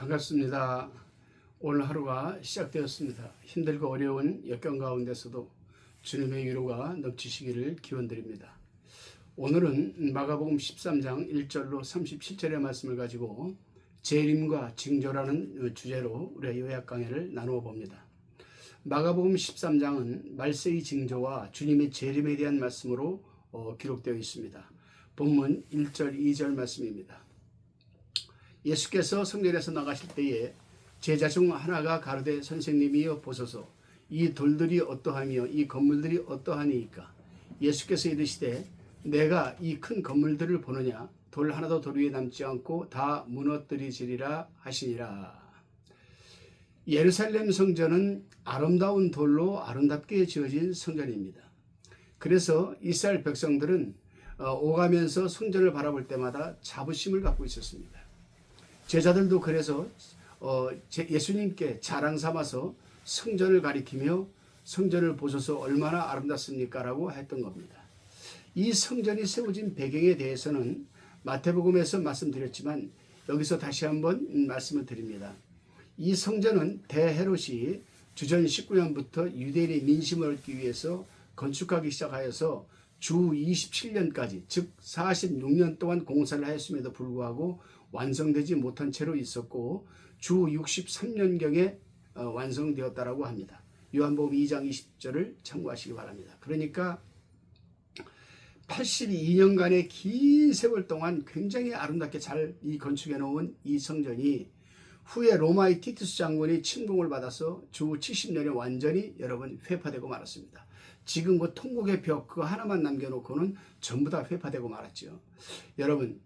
반갑습니다. 오늘 하루가 시작되었습니다. 힘들고 어려운 역경 가운데서도 주님의 위로가 넘치시기를 기원드립니다. 오늘은 마가복음 13장 1절로 37절의 말씀을 가지고 재림과 징조라는 주제로 우리가 요약 강해를 나누어 봅니다. 마가복음 13장은 말세의 징조와 주님의 재림에 대한 말씀으로 어, 기록되어 있습니다. 본문 1절, 2절 말씀입니다. 예수께서 성전에서 나가실 때에 제자 중 하나가 가로되 선생님이여 보소서 이 돌들이 어떠하며 이 건물들이 어떠하니이까 예수께서 이르시되 내가 이 큰 건물들을 보느냐 돌 하나도 돌 위에 남지 않고 다 무너뜨리지리라 하시니라 예루살렘 성전은 아름다운 돌로 아름답게 지어진 성전입니다. 그래서 이스라엘 백성들은 어, 오가면서 성전을 바라볼 때마다 자부심을 갖고 있었습니다. 제자들도 그래서 어, 예수님께 자랑 삼아서 성전을 가리키며 성전을 보셔서 얼마나 아름답습니까라고 했던 겁니다. 이 성전이 세워진 배경에 대해서는 마태복음에서 말씀드렸지만 여기서 다시 한번 말씀을 드립니다. 이 성전은 대헤롯이 주전 19년부터 유대인의 민심을 얻기 위해서 건축하기 시작하여서 주 27년까지 즉 46년 동안 공사를 하였음에도 불구하고 완성되지 못한 채로 있었고 주 63년경에 어, 완성되었다라고 합니다. 요한복음 2장 20절을 참고하시기 바랍니다. 그러니까 82년간의 긴 세월 동안 굉장히 아름답게 잘 이 건축해 놓은 이 성전이 후에 로마의 티투스 장군이 침공을 받아서 주 70년에 완전히 여러분 회파되고 말았습니다. 지금 그 통곡의 벽 그거 하나만 남겨놓고는 전부 다 회파되고 말았죠. 여러분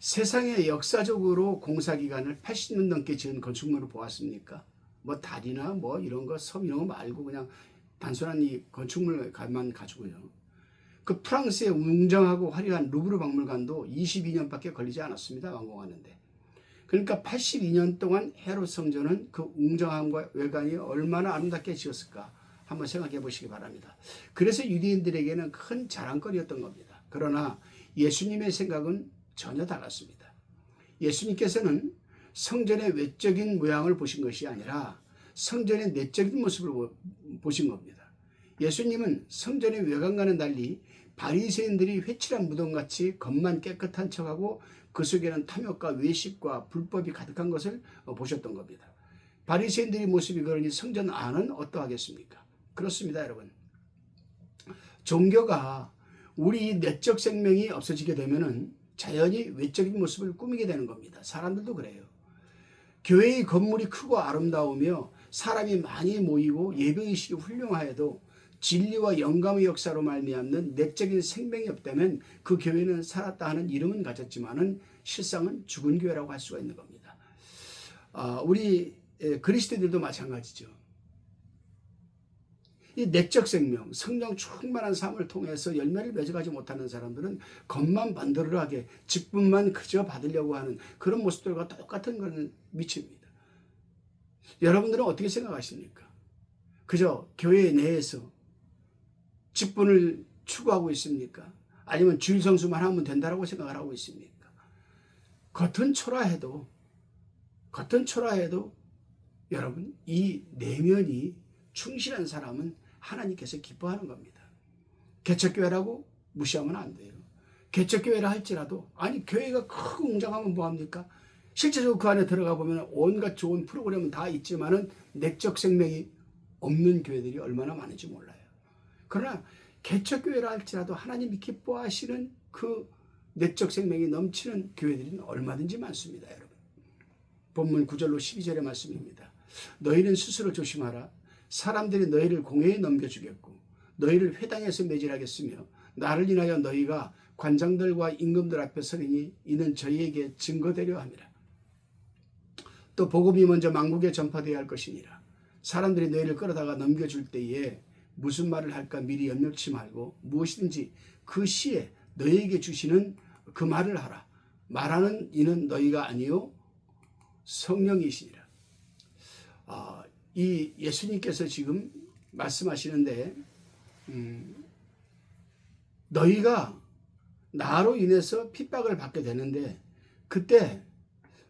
세상에 역사적으로 공사 기간을 80년 넘게 지은 건축물을 보았습니까? 뭐 다리나 뭐 이런 거 섬 이런 거 말고 그냥 단순한 이 건축물만 가지고요. 그 프랑스의 웅장하고 화려한 루브르 박물관도 22년밖에 걸리지 않았습니다. 완공하는데. 그러니까 82년 동안 헤롯 성전은 그 웅장함과 외관이 얼마나 아름답게 지었을까 한번 생각해 보시기 바랍니다. 그래서 유대인들에게는 큰 자랑거리였던 겁니다. 그러나 예수님의 생각은 전혀 달랐습니다. 예수님께서는 성전의 외적인 모양을 보신 것이 아니라 성전의 내적인 모습을 보신 겁니다. 예수님은 성전의 외관과는 달리 바리새인들이 회칠한 무덤같이 겉만 깨끗한 척하고 그 속에는 탐욕과 외식과 불법이 가득한 것을 보셨던 겁니다. 바리새인들의 모습이 그러니 성전 안은 어떠하겠습니까? 그렇습니다, 여러분. 종교가 우리 내적 생명이 없어지게 되면은 자연히 외적인 모습을 꾸미게 되는 겁니다. 사람들도 그래요. 교회의 건물이 크고 아름다우며 사람이 많이 모이고 예배의식이 훌륭하여도 진리와 영감의 역사로 말미암는 내적인 생명이 없다면 그 교회는 살았다 하는 이름은 가졌지만은 실상은 죽은 교회라고 할 수가 있는 겁니다. 아, 우리 그리스도인들도 마찬가지죠. 이 내적 생명, 성령 충만한 삶을 통해서 열매를 맺어가지 못하는 사람들은 겉만 반들하게 직분만 그저 받으려고 하는 그런 모습들과 똑같은 걸 미칩니다. 여러분들은 어떻게 생각하십니까? 그저 교회 내에서 직분을 추구하고 있습니까? 아니면 주일 성수만 하면 된다라고 생각을 하고 있습니까? 겉은 초라해도 겉은 초라해도 여러분 이 내면이 충실한 사람은 하나님께서 기뻐하는 겁니다. 개척교회라고 무시하면 안 돼요. 개척교회라 할지라도 아니 교회가 크고 웅장하면 뭐합니까? 실제적으로 그 안에 들어가 보면 온갖 좋은 프로그램은 다 있지만은 내적 생명이 없는 교회들이 얼마나 많은지 몰라요. 그러나 개척교회라 할지라도 하나님이 기뻐하시는 그 내적 생명이 넘치는 교회들은 얼마든지 많습니다, 여러분. 본문 9절로 12절의 말씀입니다. 너희는 스스로 조심하라. 사람들이 너희를 공회에 넘겨주겠고 너희를 회당에서 매질하겠으며 나를 인하여 너희가 관장들과 임금들 앞에 서리니 이는 저희에게 증거되려 함이라. 또 복음이 먼저 만국에 전파되어야 할 것이니라. 사람들이 너희를 끌어다가 넘겨줄 때에 무슨 말을 할까 미리 연명치 말고 무엇이든지 그 시에 너희에게 주시는 그 말을 하라. 말하는 이는 너희가 아니요 성령이시니라. 아, 이 예수님께서 지금 말씀하시는데 음, 너희가 나로 인해서 핍박을 받게 되는데 그때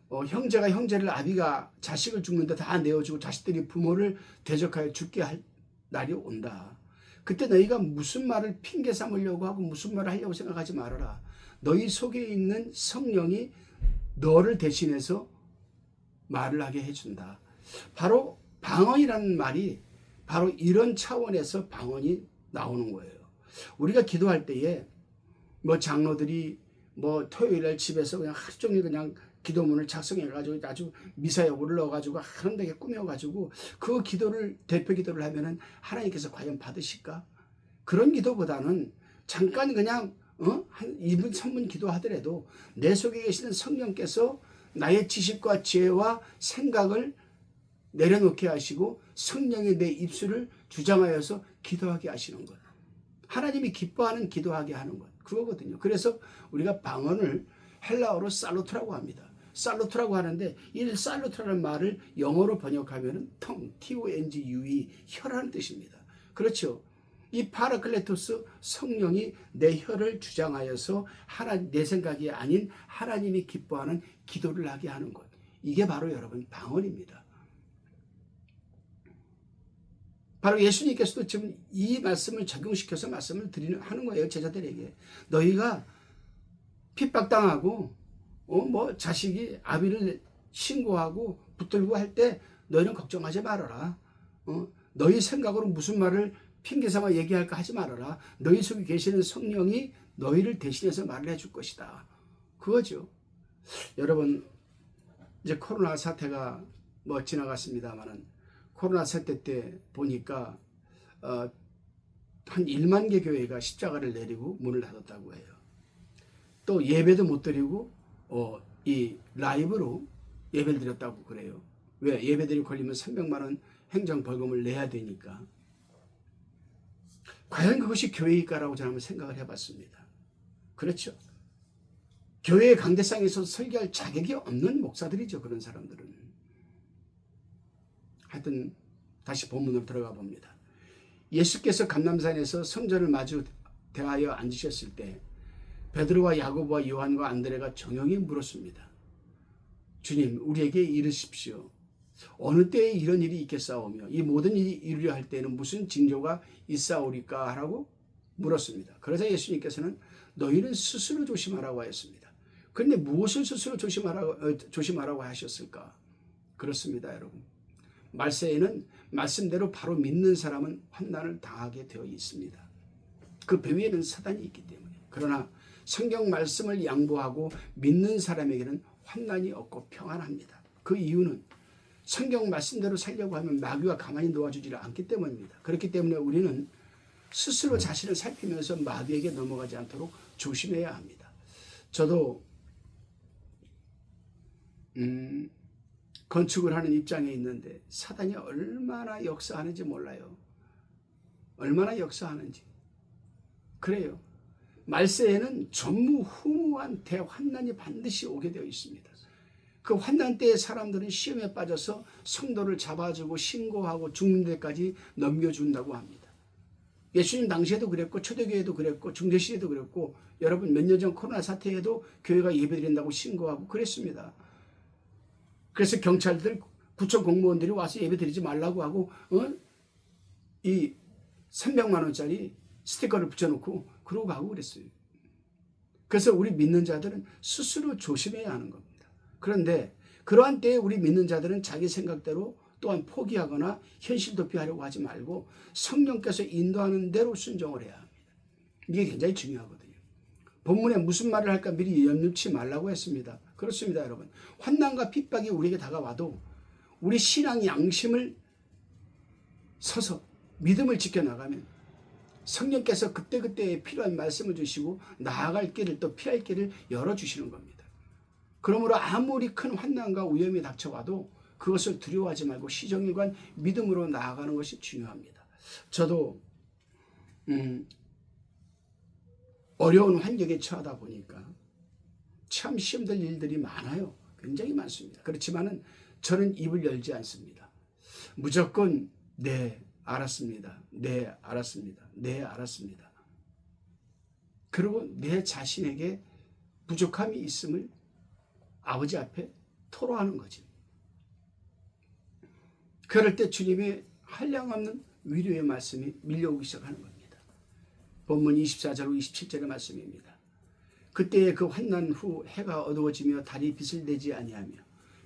어, 형제가 형제를 아비가 자식을 죽는데 다 내어주고 자식들이 부모를 대적하여 죽게 할 날이 온다. 그때 너희가 무슨 말을 핑계 삼으려고 하고 무슨 말을 하려고 생각하지 말아라. 너희 속에 있는 성령이 너를 대신해서 말을 하게 해준다. 바로 방언이라는 말이 바로 이런 차원에서 방언이 나오는 거예요. 우리가 기도할 때에 뭐 장로들이 뭐 토요일 날 집에서 그냥 하루 종일 그냥 기도문을 작성해가지고 아주 미사역을 넣어가지고 하는데 꾸며가지고 그 기도를 대표 기도를 하면은 하나님께서 과연 받으실까? 그런 기도보다는 잠깐 그냥 어? 한 2분, 3분 기도하더라도 내 속에 계시는 성령께서 나의 지식과 지혜와 생각을 내려놓게 하시고 성령의 내 입술을 주장하여서 기도하게 하시는 것. 하나님이 기뻐하는 기도하게 하는 것. 그거거든요. 그래서 우리가 방언을 헬라어로 살로트라고 합니다. 살로트라고 하는데 이 살로트라는 말을 영어로 번역하면 텅, T-O-N-G-U-E, 혀라는 뜻입니다. 그렇죠. 이 파라클레토스 성령이 내 혀를 주장하여서 하나 내 생각이 아닌 하나님이 기뻐하는 기도를 하게 하는 것. 이게 바로 여러분 방언입니다. 바로 예수님께서도 지금 이 말씀을 적용시켜서 말씀을 드리는 하는 거예요 제자들에게. 너희가 핍박당하고 어 뭐 자식이 아비를 신고하고 붙들고 할 때 너희는 걱정하지 말아라. 어 너희 생각으로 무슨 말을 핑계 삼아 얘기할까 하지 말아라. 너희 속에 계시는 성령이 너희를 대신해서 말을 해줄 것이다. 그거죠. 여러분 이제 코로나 사태가 뭐 지나갔습니다만은 코로나 사태 때 보니까 어, 한 1만 개 교회가 십자가를 내리고 문을 닫았다고 해요. 또 예배도 못 드리고 어, 이 라이브로 예배를 드렸다고 그래요. 왜 예배들이 걸리면 300만 원 행정 벌금을 내야 되니까. 과연 그것이 교회일까라고 저는 한번 생각을 해봤습니다. 그렇죠. 교회의 강대상에서 설교할 자격이 없는 목사들이죠. 그런 사람들은. 하여튼 다시 본문으로 들어가 봅니다. 예수께서 감남산에서 성전을 마주 대하여 앉으셨을 때 베드로와 야고보와 요한과 안드레가 정형이 물었습니다. 주님, 우리에게 이르십시오. 어느 때에 이런 일이 있겠사오며 이 모든 일이 이루려 할 때는 무슨 징조가 있사오리까 하라고 물었습니다. 그래서 예수님께서는 너희는 스스로 조심하라고 하였습니다. 그런데 무엇을 스스로 조심하라고, 어, 조심하라고 하셨을까? 그렇습니다, 여러분. 말세에는 말씀대로 바로 믿는 사람은 환난을 당하게 되어 있습니다. 그 배후에는 사단이 있기 때문에. 그러나 성경 말씀을 양보하고 믿는 사람에게는 환난이 없고 평안합니다. 그 이유는 성경 말씀대로 살려고 하면 마귀가 가만히 놓아주지를 않기 때문입니다. 그렇기 때문에 우리는 스스로 자신을 살피면서 마귀에게 넘어가지 않도록 조심해야 합니다. 저도 음, 건축을 하는 입장에 있는데 사단이 얼마나 역사하는지 몰라요. 얼마나 역사하는지. 그래요. 말세에는 전무후무한 대환난이 반드시 오게 되어 있습니다. 그 환난 때에 사람들은 시험에 빠져서 성도를 잡아주고 신고하고 죽는 데까지 넘겨준다고 합니다. 예수님 당시에도 그랬고 초대교회도 그랬고 중대시대도 그랬고 여러분 몇 년 전 코로나 사태에도 교회가 예배드린다고 신고하고 그랬습니다. 그래서 경찰들 구청 공무원들이 와서 예배 드리지 말라고 하고 어? 이 300만 원짜리 스티커를 붙여놓고 그러고 가고 그랬어요. 그래서 우리 믿는 자들은 스스로 조심해야 하는 겁니다. 그런데 그러한 때에 우리 믿는 자들은 자기 생각대로 또한 포기하거나 현실 도피하려고 하지 말고 성령께서 인도하는 대로 순종을 해야 합니다. 이게 굉장히 중요하거든요. 본문에 무슨 말을 할까 미리 염려치 말라고 했습니다. 그렇습니다, 여러분. 환난과 핍박이 우리에게 다가와도 우리 신앙 양심을 서서 믿음을 지켜나가면 성령께서 그때그때 필요한 말씀을 주시고 나아갈 길을 또 피할 길을 열어주시는 겁니다. 그러므로 아무리 큰 환난과 위험이 닥쳐와도 그것을 두려워하지 말고 시정일관 믿음으로 나아가는 것이 중요합니다. 저도 음, 어려운 환경에 처하다 보니까 참 시험될 일들이 많아요. 굉장히 많습니다. 그렇지만은 저는 입을 열지 않습니다. 무조건 네, 알았습니다. 네, 알았습니다. 네, 알았습니다. 그리고 내 자신에게 부족함이 있음을 아버지 앞에 토로하는 거지. 그럴 때 주님의 한량없는 위로의 말씀이 밀려오기 시작하는 겁니다. 본문 24절 27절의 말씀입니다. 그때의 그 환난 후 해가 어두워지며 달이 빛을 내지 아니하며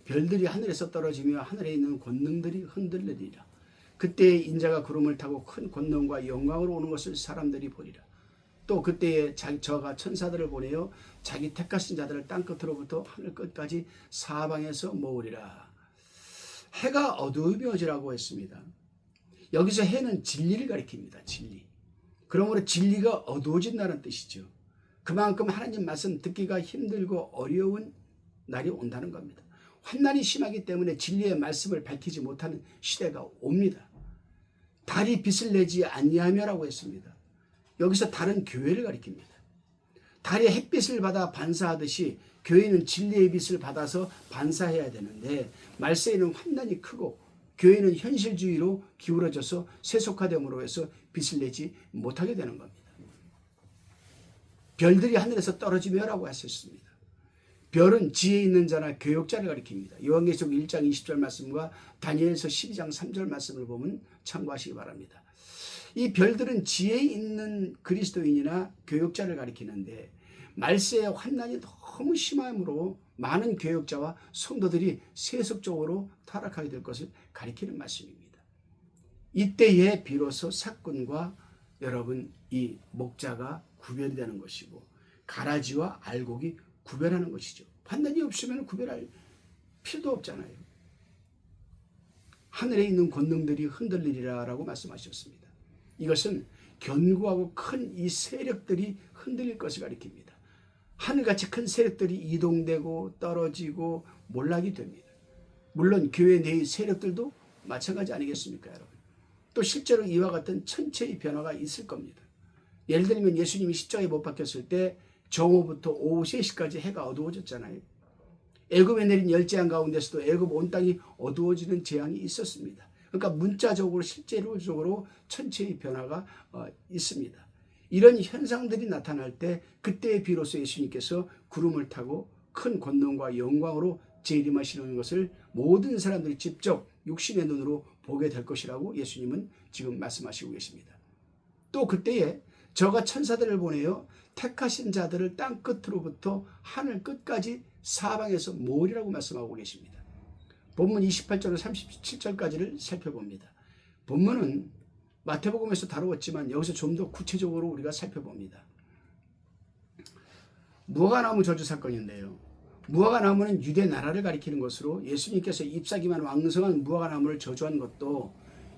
별들이 하늘에서 떨어지며 하늘에 있는 권능들이 흔들리리라. 그때에 인자가 구름을 타고 큰 권능과 영광으로 오는 것을 사람들이 보리라. 또 그때에 자기 저가 천사들을 보내어 자기 택하신 자들을 땅 끝으로부터 하늘 끝까지 사방에서 모으리라. 해가 어두워지라고 했습니다. 여기서 해는 진리를 가리킵니다. 진리. 그러므로 진리가 어두워진다는 뜻이죠. 그만큼 하나님 말씀 듣기가 힘들고 어려운 날이 온다는 겁니다. 환난이 심하기 때문에 진리의 말씀을 밝히지 못하는 시대가 옵니다. 달이 빛을 내지 아니하며라고 했습니다. 여기서 달은 교회를 가리킵니다. 달이 햇빛을 받아 반사하듯이 교회는 진리의 빛을 받아서 반사해야 되는데 말세에는 환난이 크고 교회는 현실주의로 기울어져서 세속화됨으로 해서 빛을 내지 못하게 되는 겁니다. 별들이 하늘에서 떨어지며라고 하셨습니다. 별은 지혜 있는 자나 교역자를 가리킵니다. 요한계시록 1장 20절 말씀과 다니엘서 12장 3절 말씀을 보면 참고하시기 바랍니다. 이 별들은 지혜 있는 그리스도인이나 교역자를 가리키는데 말세의 환난이 너무 심함으로 많은 교역자와 성도들이 세속적으로 타락하게 될 것을 가리키는 말씀입니다. 이때에 비로소 사건과 여러분 이 목자가 구별이 되는 것이고 가라지와 알곡이 구별하는 것이죠. 판단이 없으면 구별할 필요도 없잖아요. 하늘에 있는 권능들이 흔들리리라라고 말씀하셨습니다. 이것은 견고하고 큰 이 세력들이 흔들릴 것을 가리킵니다. 하늘같이 큰 세력들이 이동되고 떨어지고 몰락이 됩니다. 물론 교회 내의 세력들도 마찬가지 아니겠습니까, 여러분? 또 실제로 이와 같은 천체의 변화가 있을 겁니다. 예를 들면 예수님이 십자가에 못 박혔을 때 정오부터 오후 3시까지 해가 어두워졌잖아요. 애굽에 내린 열재앙 가운데서도 애굽 온 땅이 어두워지는 재앙이 있었습니다. 그러니까 문자적으로 실제로적으로 천체의 변화가 어, 있습니다. 이런 현상들이 나타날 때 그때 비로소 예수님께서 구름을 타고 큰 권능과 영광으로 재림하시는 것을 모든 사람들이 직접 육신의 눈으로 보게 될 것이라고 예수님은 지금 말씀하시고 계십니다. 또 그때에 저가 천사들을 보내어 택하신 자들을 땅 끝으로부터 하늘 끝까지 사방에서 모으리라고 말씀하고 계십니다. 본문 28절로 37절까지를 살펴봅니다. 본문은 마태복음에서 다루었지만 여기서 좀 더 구체적으로 우리가 살펴봅니다. 무화과나무 저주 사건인데요. 무화과나무는 유대 나라를 가리키는 것으로 예수님께서 잎사귀만 왕성한 무화과나무를 저주한 것도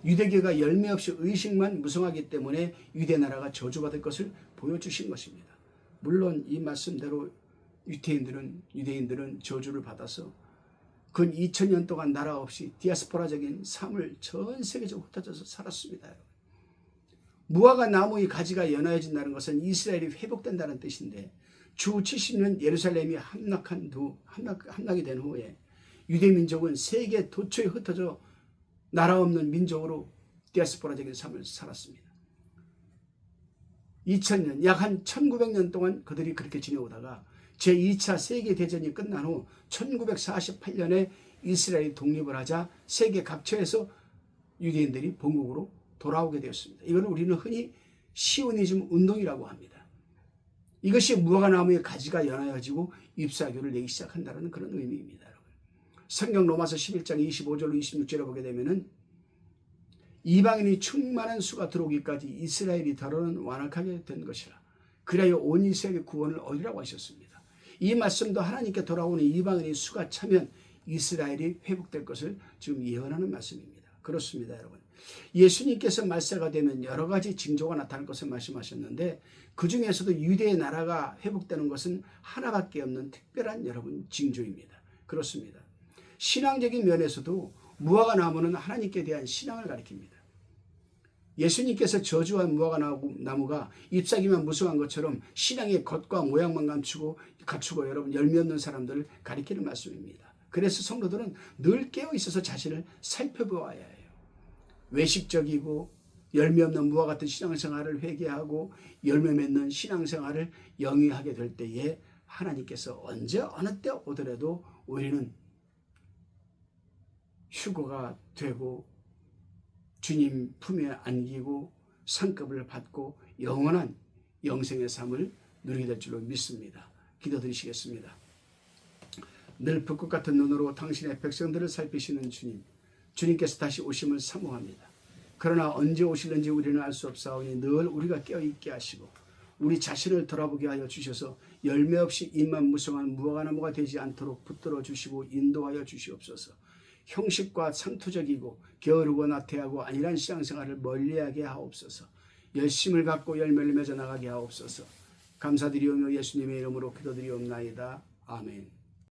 유대교가 열매 없이 의식만 무성하기 때문에 유대 나라가 저주받을 것을 보여주신 것입니다. 물론 이 말씀대로 유태인들은 유대인들은 저주를 받아서 근 2000년 동안 나라 없이 디아스포라적인 삶을 전 세계적으로 흩어져서 살았습니다. 무화과 나무의 가지가 연화해진다는 것은 이스라엘이 회복된다는 뜻인데 주 70년 예루살렘이 함락한 후 함락, 함락이 된 후에 유대 민족은 세계 도처에 흩어져 나라 없는 민족으로 디아스포라적인 삶을 살았습니다. 2000년 약 한 1900년 동안 그들이 그렇게 지내오다가 제2차 세계대전이 끝난 후 1948년에 이스라엘이 독립을 하자 세계 각처에서 유대인들이 본국으로 돌아오게 되었습니다. 이걸 우리는 흔히 시오니즘 운동이라고 합니다. 이것이 무화과 나무의 가지가 연하여지고 잎사귀를 내기 시작한다는 그런 의미입니다. 성경 로마서 11장 25절로 26절에 보게 되면은 이방인이 충만한 수가 들어오기까지 이스라엘이 더러는 완악하게 된 것이라. 그래야 온 이스라엘의 구원을 얻으라고 하셨습니다. 이 말씀도 하나님께 돌아오는 이방인의 수가 차면 이스라엘이 회복될 것을 지금 예언하는 말씀입니다. 그렇습니다, 여러분. 예수님께서 말세가 되면 여러 가지 징조가 나타날 것을 말씀하셨는데 그 중에서도 유대의 나라가 회복되는 것은 하나밖에 없는 특별한 여러분 징조입니다. 그렇습니다. 신앙적인 면에서도 무화과 나무는 하나님께 대한 신앙을 가리킵니다. 예수님께서 저주한 무화과 나무가 잎사귀만 무성한 것처럼 신앙의 겉과 모양만 감추고 갖추고 여러분 열매 없는 사람들을 가리키는 말씀입니다. 그래서 성도들은 늘 깨어 있어서 자신을 살펴보아야 해요. 외식적이고 열매 없는 무화 같은 신앙생활을 회개하고 열매 맺는 신앙생활을 영위하게 될 때에 하나님께서 언제 어느 때 오더라도 우리는 휴거가 되고 주님 품에 안기고 상급을 받고 영원한 영생의 삶을 누리게 될 줄로 믿습니다. 기도드리시겠습니다. 늘 불꽃 같은 눈으로 당신의 백성들을 살피시는 주님, 주님께서 다시 오심을 사모합니다. 그러나 언제 오실는지 우리는 알 수 없사오니 늘 우리가 깨어있게 하시고 우리 자신을 돌아보게 하여 주셔서 열매 없이 입만 무성한 무화과나무가 되지 않도록 붙들어 주시고 인도하여 주시옵소서. 형식과 상투적이고 게으르고 나태하고 안일한 신앙생활을 멀리하게 하옵소서. 열심을 갖고 열매를 맺어 나가게 하옵소서. 감사드리오며 예수님의 이름으로 기도드리옵나이다. 아멘.